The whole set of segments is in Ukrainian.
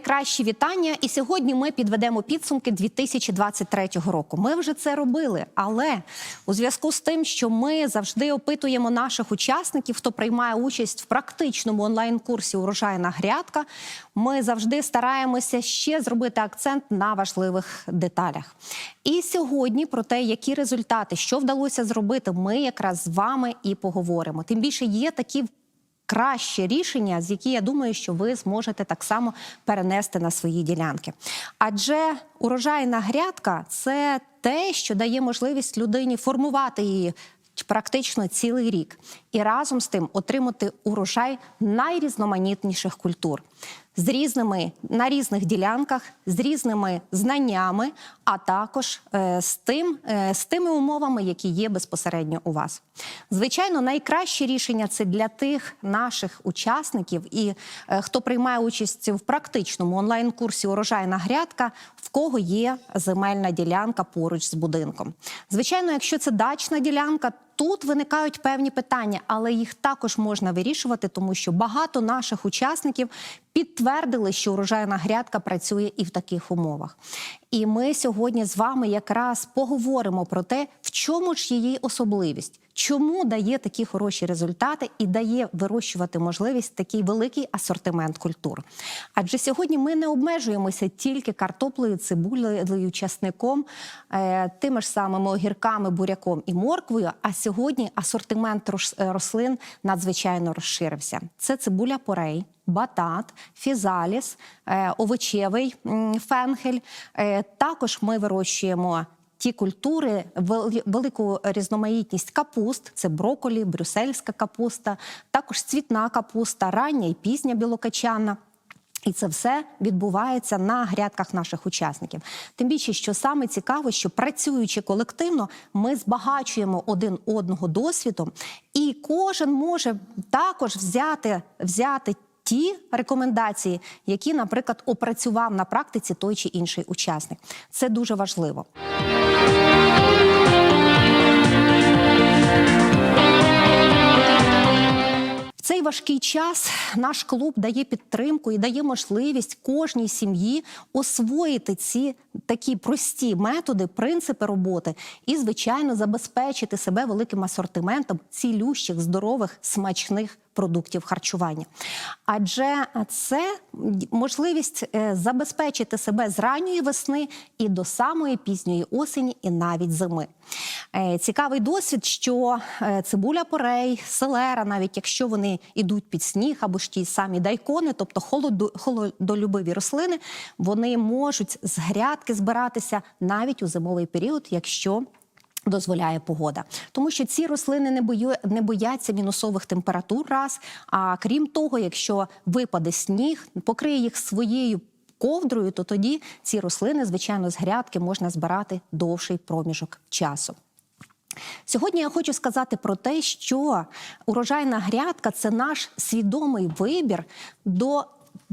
найкращі вітання. І сьогодні ми підведемо підсумки 2023 року. Ми вже це робили, але у зв'язку з тим, що ми завжди опитуємо наших учасників, хто приймає участь в практичному онлайн-курсі Урожайна грядка. Ми завжди стараємося ще зробити акцент на важливих деталях. І сьогодні про те, які результати, що вдалося зробити, ми якраз з вами і поговоримо. Тим більше є такі краще рішення, з які я думаю, що ви зможете так само перенести на свої ділянки. Адже урожайна грядка це те, що дає можливість людині формувати її. Практично цілий рік і разом з тим отримати урожай найрізноманітніших культур з різними на різних ділянках, з різними знаннями, а також е, з тим е, з тими умовами, які є безпосередньо у вас. Звичайно, найкраще рішення це для тих наших учасників і е, хто приймає участь в практичному онлайн-курсі Урожайна грядка, в кого є земельна ділянка поруч з будинком. Звичайно, якщо це дачна ділянка. Тут виникають певні питання, але їх також можна вирішувати, тому що багато наших учасників підтвердили, що урожайна грядка працює і в таких умовах. І ми сьогодні з вами якраз поговоримо про те, в чому ж її особливість, чому дає такі хороші результати і дає вирощувати можливість такий великий асортимент культур. Адже сьогодні ми не обмежуємося тільки картоплею, цибулею, часником, е, тими ж самими огірками, буряком і морквою. А сьогодні асортимент рослин надзвичайно розширився. Це цибуля порей батат, фізаліс, е, овочевий фенхель. Е, також ми вирощуємо. Ті культури, велику різноманітність капуст, це броколі, брюссельська капуста, також цвітна капуста, рання і пізня білокачана. І це все відбувається на грядках наших учасників. Тим більше, що саме цікаво, що працюючи колективно, ми збагачуємо один одного досвідом, і кожен може також взяти, взяти ті рекомендації, які, наприклад, опрацював на практиці той чи інший учасник. Це дуже важливо. Цей важкий час наш клуб дає підтримку і дає можливість кожній сім'ї освоїти ці такі прості методи, принципи роботи і, звичайно, забезпечити себе великим асортиментом цілющих, здорових, смачних продуктів харчування. Адже це можливість е, забезпечити себе з ранньої весни і до самої пізньої осені, і навіть зими. Е, цікавий досвід, що е, цибуля порей, селера, навіть якщо вони йдуть під сніг або ж ті самі дайкони, тобто холодолюбиві рослини, вони можуть з грядки збиратися навіть у зимовий період, якщо Дозволяє погода, тому що ці рослини не бою не бояться мінусових температур. Раз а крім того, якщо випаде сніг, покриє їх своєю ковдрою, то тоді ці рослини, звичайно, з грядки можна збирати довший проміжок часу. Сьогодні я хочу сказати про те, що урожайна грядка це наш свідомий вибір до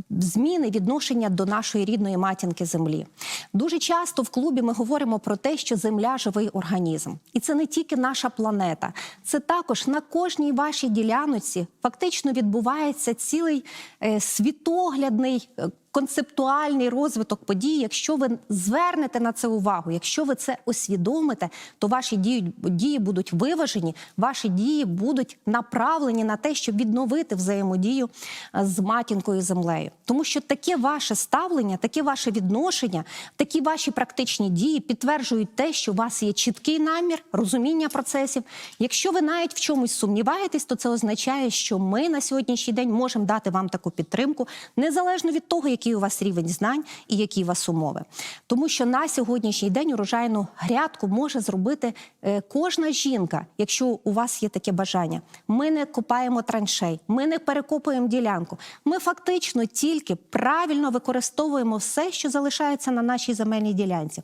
зміни відношення до нашої рідної матінки землі. Дуже часто в клубі ми говоримо про те, що земля живий організм, і це не тільки наша планета, це також на кожній вашій ділянці фактично відбувається цілий е, світоглядний. Концептуальний розвиток подій, якщо ви звернете на це увагу, якщо ви це усвідомите, то ваші дії дії будуть виважені, ваші дії будуть направлені на те, щоб відновити взаємодію е, з матінкою землею. Тому що таке ваше ставлення, таке ваше відношення, такі ваші практичні дії підтверджують те, що у вас є чіткий намір, розуміння процесів. Якщо ви навіть в чомусь сумніваєтесь, то це означає, що ми на сьогоднішній день можемо дати вам таку підтримку, незалежно від того, який у вас рівень знань і які у вас умови. Тому що на сьогоднішній день урожайну грядку може зробити е, кожна жінка, якщо у вас є таке бажання. Ми не копаємо траншей, ми не перекопуємо ділянку. Ми фактично тільки правильно використовуємо все, що залишається на нашій земельній ділянці.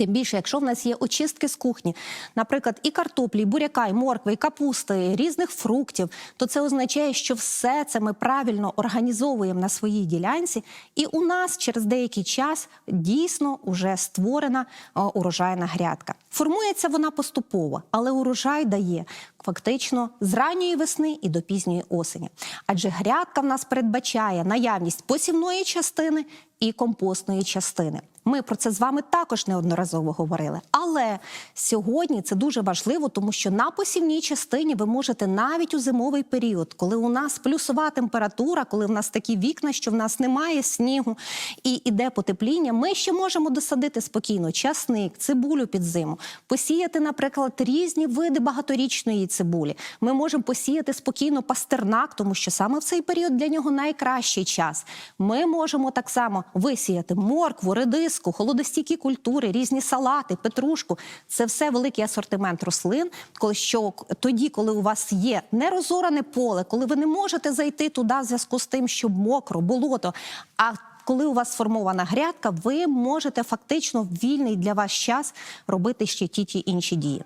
Тим більше, якщо в нас є очистки з кухні, наприклад, і картоплі, і буряка, і моркви, і капусти, і різних фруктів, то це означає, що все це ми правильно організовуємо на своїй ділянці, і у нас через деякий час дійсно вже створена е, урожайна грядка. Формується вона поступово, але урожай дає фактично з ранньої весни і до пізньої осені. Адже грядка в нас передбачає наявність посівної частини і компостної частини. Ми про це з вами також неодноразово говорили. Але сьогодні це дуже важливо, тому що на посівній частині ви можете навіть у зимовий період, коли у нас плюсова температура, коли в нас такі вікна, що в нас немає снігу і іде потепління, ми ще можемо досадити спокійно часник, цибулю під зиму, посіяти, наприклад, різні види багаторічної цибулі. Ми можемо посіяти спокійно пастернак, тому що саме в цей період для нього найкращий час. Ми можемо так само висіяти моркву, редиску, холодостійкі культури, різні салати, петрушку. Це все великий асортимент рослин. Коли що тоді, коли у вас є нерозоране поле, коли ви не можете зайти туди в зв'язку з тим, що мокро, болото. а коли у вас сформована грядка, ви можете фактично в вільний для вас час робити ще ті ті інші дії.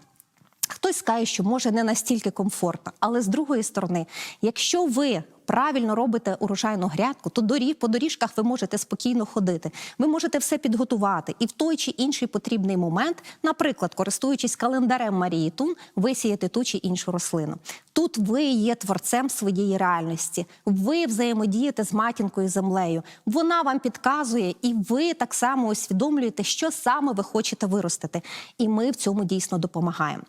Хтось скаже, що може не настільки комфортно, але з другої сторони, якщо ви правильно робите урожайну грядку, то доріг по доріжках ви можете спокійно ходити. Ви можете все підготувати і в той чи інший потрібний момент, наприклад, користуючись календарем Марії Тун, висіяти ту чи іншу рослину. Тут ви є творцем своєї реальності. Ви взаємодієте з матінкою землею. Вона вам підказує, і ви так само усвідомлюєте, що саме ви хочете виростити. І ми в цьому дійсно допомагаємо.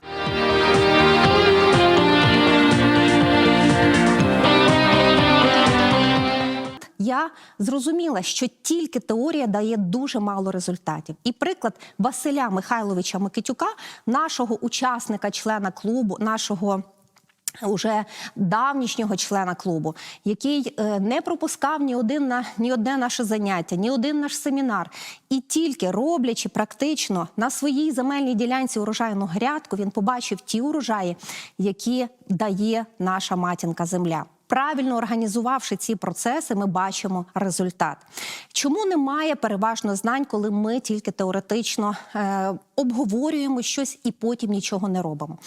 Я зрозуміла, що тільки теорія дає дуже мало результатів. І приклад Василя Михайловича Микитюка, нашого учасника, члена клубу, нашого. Уже давнішнього члена клубу, який е, не пропускав ні один на ні одне наше заняття, ні один наш семінар, і тільки роблячи практично на своїй земельній ділянці урожайну грядку, він побачив ті урожаї, які дає наша матінка земля. Правильно організувавши ці процеси, ми бачимо результат. Чому немає переважно знань, коли ми тільки теоретично е, обговорюємо щось і потім нічого не робимо?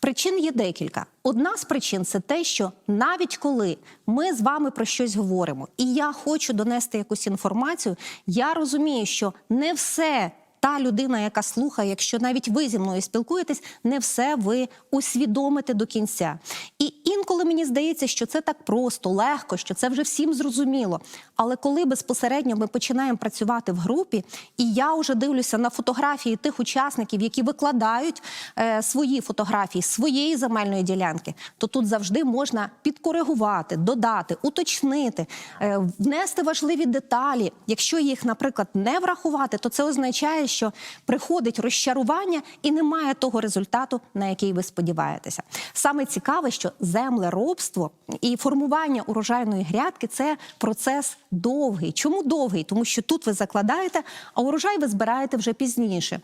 Причин є декілька. Одна з причин це те, що навіть коли ми з вами про щось говоримо, і я хочу донести якусь інформацію, я розумію, що не все. Та людина, яка слухає, якщо навіть ви зі мною спілкуєтесь, не все ви усвідомите до кінця. І інколи мені здається, що це так просто, легко, що це вже всім зрозуміло. Але коли безпосередньо ми починаємо працювати в групі, і я вже дивлюся на фотографії тих учасників, які викладають е, свої фотографії своєї земельної ділянки, то тут завжди можна підкоригувати, додати, уточнити, е, внести важливі деталі. Якщо їх, наприклад, не врахувати, то це означає, що приходить розчарування і немає того результату, на який ви сподіваєтеся. Саме цікаве, що землеробство і формування урожайної грядки це процес довгий. Чому довгий? Тому що тут ви закладаєте, а урожай ви збираєте вже пізніше.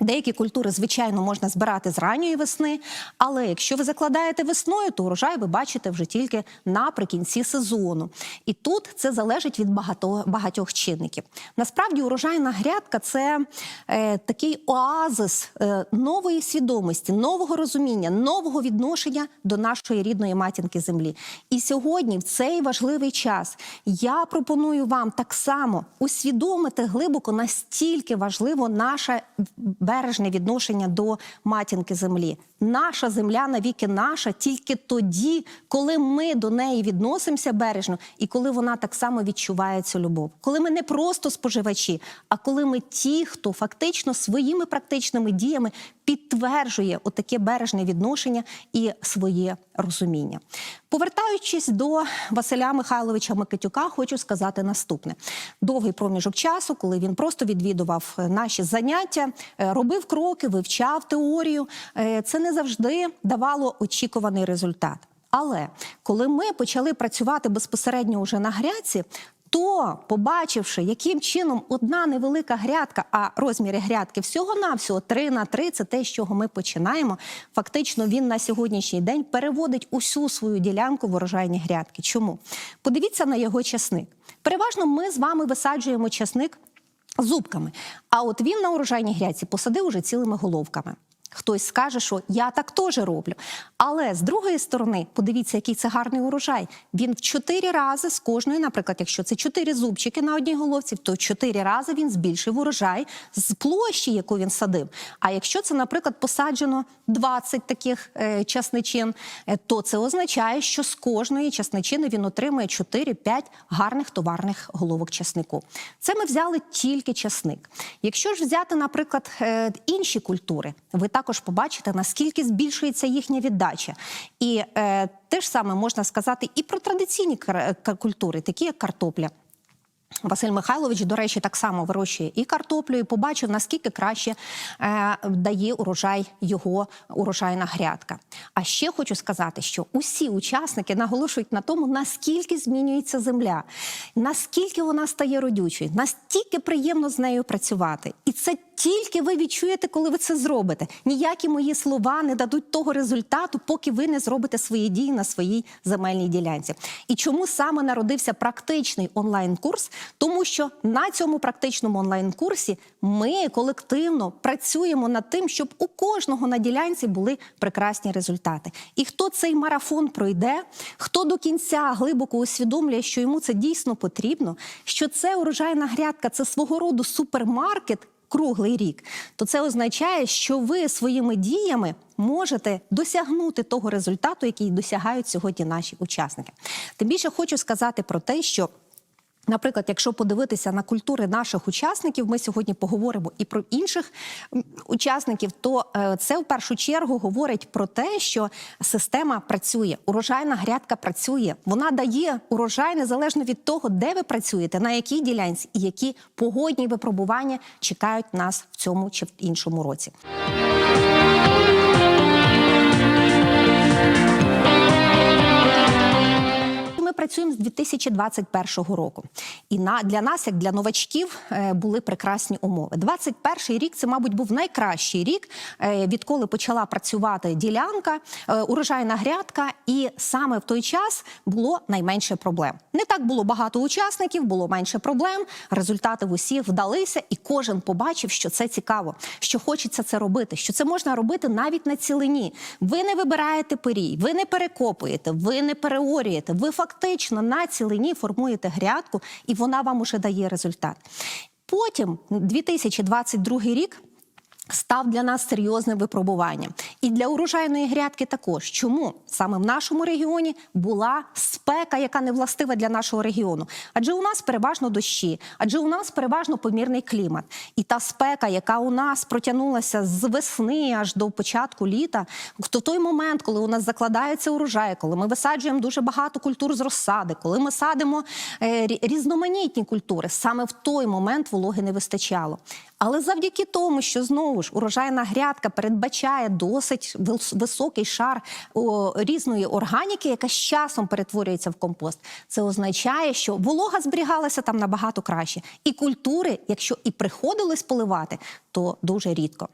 Деякі культури, звичайно, можна збирати з ранньої весни, але якщо ви закладаєте весною, то урожай ви бачите вже тільки наприкінці сезону. І тут це залежить від багато, багатьох чинників. Насправді, урожайна грядка це е, такий оазис е, нової свідомості, нового розуміння, нового відношення до нашої рідної матінки землі. І сьогодні, в цей важливий час, я пропоную вам так само усвідомити глибоко настільки важливо наше бережне відношення до матінки землі. Наша земля навіки наша тільки тоді, коли ми до неї відносимося бережно, і коли вона так само відчуває цю любов. Коли ми не просто споживачі, а коли ми ті, хто фактично своїми практичними діями підтверджує отаке бережне відношення і своє розуміння. Повертаючись до Василя Михайловича Микитюка, хочу сказати наступне: довгий проміжок часу, коли він просто відвідував наші заняття, е, робив кроки, вивчав теорію. е, Це не завжди давало очікуваний результат. Але коли ми почали працювати безпосередньо уже на грядці, то, побачивши, яким чином одна невелика грядка, а розміри грядки всього-навсього 3 на 3, це те, з чого ми починаємо. Фактично, він на сьогоднішній день переводить усю свою ділянку в урожайні грядки. Чому? Подивіться на його часник. Переважно ми з вами висаджуємо часник зубками. А от він на урожайній грядці посадив уже цілими головками. Хтось скаже, що я так теж роблю. Але з другої сторони, подивіться, який це гарний урожай. Він в чотири рази з кожної, наприклад, якщо це чотири зубчики на одній головці, то чотири рази він збільшив урожай з площі, яку він садив. А якщо це, наприклад, посаджено 20 таких е, часничин, е, то це означає, що з кожної часничини він отримує 4-5 гарних товарних головок часнику. Це ми взяли тільки часник. Якщо ж взяти, наприклад, е, інші культури, ви також побачите, наскільки збільшується їхня віддача. І е, те ж саме можна сказати і про традиційні культури, такі як картопля. Василь Михайлович, до речі, так само вирощує і картоплю, і побачив, наскільки краще е, дає урожай його урожайна грядка. А ще хочу сказати, що усі учасники наголошують на тому, наскільки змінюється земля, наскільки вона стає родючою, настільки приємно з нею працювати. І це тільки ви відчуєте, коли ви це зробите. Ніякі мої слова не дадуть того результату, поки ви не зробите свої дії на своїй земельній ділянці. І чому саме народився практичний онлайн-курс? Тому що на цьому практичному онлайн-курсі ми колективно працюємо над тим, щоб у кожного на ділянці були прекрасні результати. І хто цей марафон пройде, хто до кінця глибоко усвідомлює, що йому це дійсно потрібно, що це урожайна грядка, це свого роду супермаркет. Круглий рік, то це означає, що ви своїми діями можете досягнути того результату, який досягають сьогодні наші учасники. Тим більше хочу сказати про те, що Наприклад, якщо подивитися на культури наших учасників, ми сьогодні поговоримо і про інших учасників, то е, це в першу чергу говорить про те, що система працює, урожайна грядка працює. Вона дає урожай незалежно від того, де ви працюєте, на якій ділянці і які погодні випробування чекають нас в цьому чи в іншому році. Працюємо з 2021 року, і на для нас, як для новачків, е, були прекрасні умови. 21 рік це, мабуть, був найкращий рік, е, відколи почала працювати ділянка, е, урожайна грядка, і саме в той час було найменше проблем. Не так було багато учасників, було менше проблем. Результати в усіх вдалися, і кожен побачив, що це цікаво, що хочеться це робити, що це можна робити навіть на цілині. Ви не вибираєте пирій, ви не перекопуєте, ви не переорюєте. Ви фактично на цілині формуєте грядку, і вона вам уже дає результат. Потім 2022 рік. Став для нас серйозним випробуванням. І для урожайної грядки також. Чому саме в нашому регіоні була спека, яка не властива для нашого регіону? Адже у нас переважно дощі, адже у нас переважно помірний клімат. І та спека, яка у нас протягнулася з весни аж до початку літа, в той момент, коли у нас закладається урожай, коли ми висаджуємо дуже багато культур з розсади, коли ми садимо е, різноманітні культури, саме в той момент вологи не вистачало. Але завдяки тому, що знову ж урожайна грядка передбачає досить високий шар різної органіки, яка з часом перетворюється в компост, це означає, що волога зберігалася там набагато краще. І культури, якщо і приходилось поливати, то дуже рідко.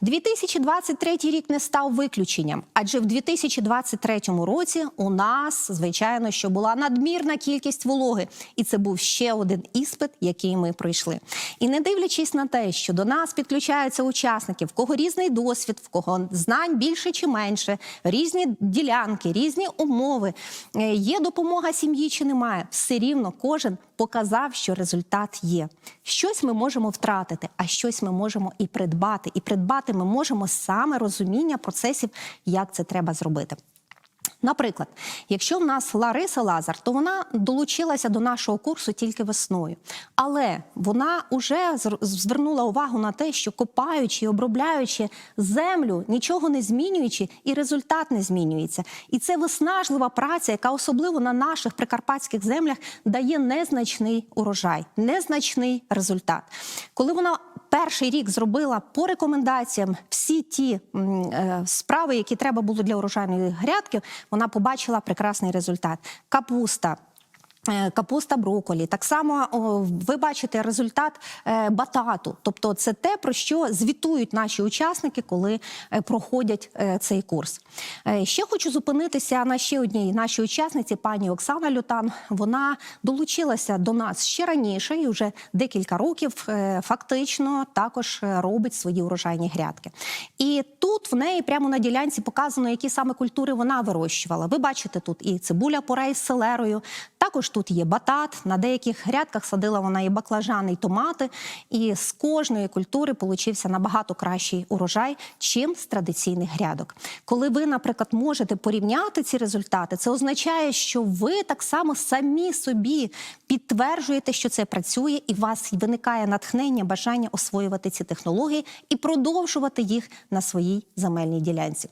2023 рік не став виключенням, адже в 2023 році у нас, звичайно, що була надмірна кількість вологи, і це був ще один іспит, який ми пройшли. І не дивлячись на те, що до нас підключаються учасники, в кого різний досвід, в кого знань більше чи менше, різні ділянки, різні умови, е, є допомога сім'ї чи немає, все рівно кожен показав, що результат є. Щось ми можемо втратити, а щось ми можемо і придбати. І придбати ми можемо саме розуміння процесів, як це треба зробити. Наприклад, якщо в нас Лариса Лазар, то вона долучилася до нашого курсу тільки весною, але вона вже звернула увагу на те, що копаючи і обробляючи землю, нічого не змінюючи, і результат не змінюється. І це виснажлива праця, яка особливо на наших прикарпатських землях дає незначний урожай, незначний результат. Коли вона перший рік зробила по рекомендаціям всі ті е, справи, які треба було для урожайної грядки, вона побачила прекрасний результат. Капуста. Е, Капуста броколі, так само ви бачите результат е, батату. Тобто, це те, про що звітують наші учасники, коли е, проходять цей курс. Ще хочу зупинитися на ще одній нашій учасниці, пані Оксана Лютан. Вона долучилася до нас ще раніше і вже декілька років фактично також робить свої урожайні грядки. І тут в неї прямо на ділянці показано, які саме культури вона вирощувала. Ви бачите тут і цибуля порей з селерою. Також тут є батат. На деяких грядках садила вона і баклажани, і томати. І з кожної культури получився набагато кращий урожай, чим з традиційних грядок. Коли ви, наприклад, можете порівняти ці результати, це означає, що ви так само самі собі підтверджуєте, що це працює, і у вас виникає натхнення, бажання освоювати ці технології і продовжувати їх на своїй земельній ділянці.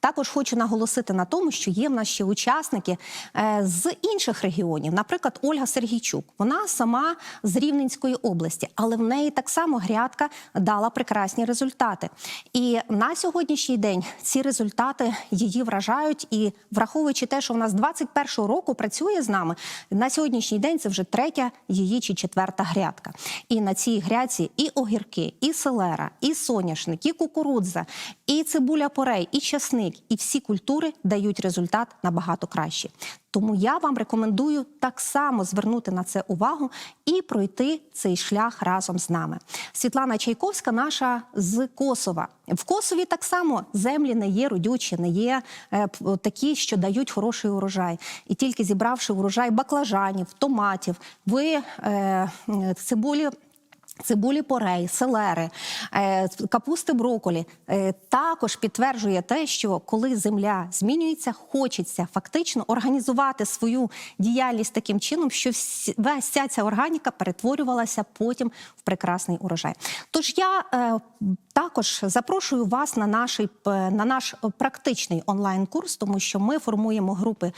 Також хочу наголосити на тому, що є в нас ще учасники е, з інших регіонів. Наприклад, Ольга Сергійчук. Вона сама з Рівненської області, але в неї так само грядка дала прекрасні результати. І на сьогоднішній день ці результати її вражають. І враховуючи те, що вона з 21-го року працює з нами, на сьогоднішній день це вже третя її чи четверта грядка. І на цій грядці і огірки, і селера, і соняшник, і кукурудза, і цибуля порей, і часник, і всі культури дають результат набагато кращий. Тому я вам рекомендую так само звернути на це увагу і пройти цей шлях разом з нами. Світлана Чайковська, наша з Косова. В Косові так само землі не є родючі, не є е, такі, що дають хороший урожай. І тільки зібравши урожай баклажанів, томатів, ви е, цибулі. Цибулі порей, селери, е, капусти броколі е, також підтверджує те, що коли земля змінюється, хочеться фактично організувати свою діяльність таким чином, що вся ця органіка перетворювалася потім в прекрасний урожай. Тож я е, також запрошую вас на наш, на наш практичний онлайн-курс, тому що ми формуємо групи,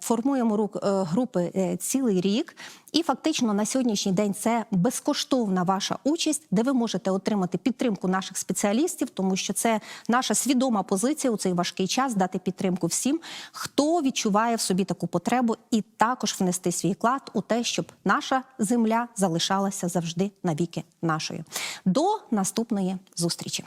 формуємо ру- групи цілий рік. І фактично на сьогоднішній день це безкоштовна ваша участь, де ви можете отримати підтримку наших спеціалістів, тому що це наша свідома позиція у цей важкий час дати підтримку всім, хто відчуває в собі таку потребу, і також внести свій вклад у те, щоб наша земля залишалася завжди навіки нашою. До наступної зустрічі.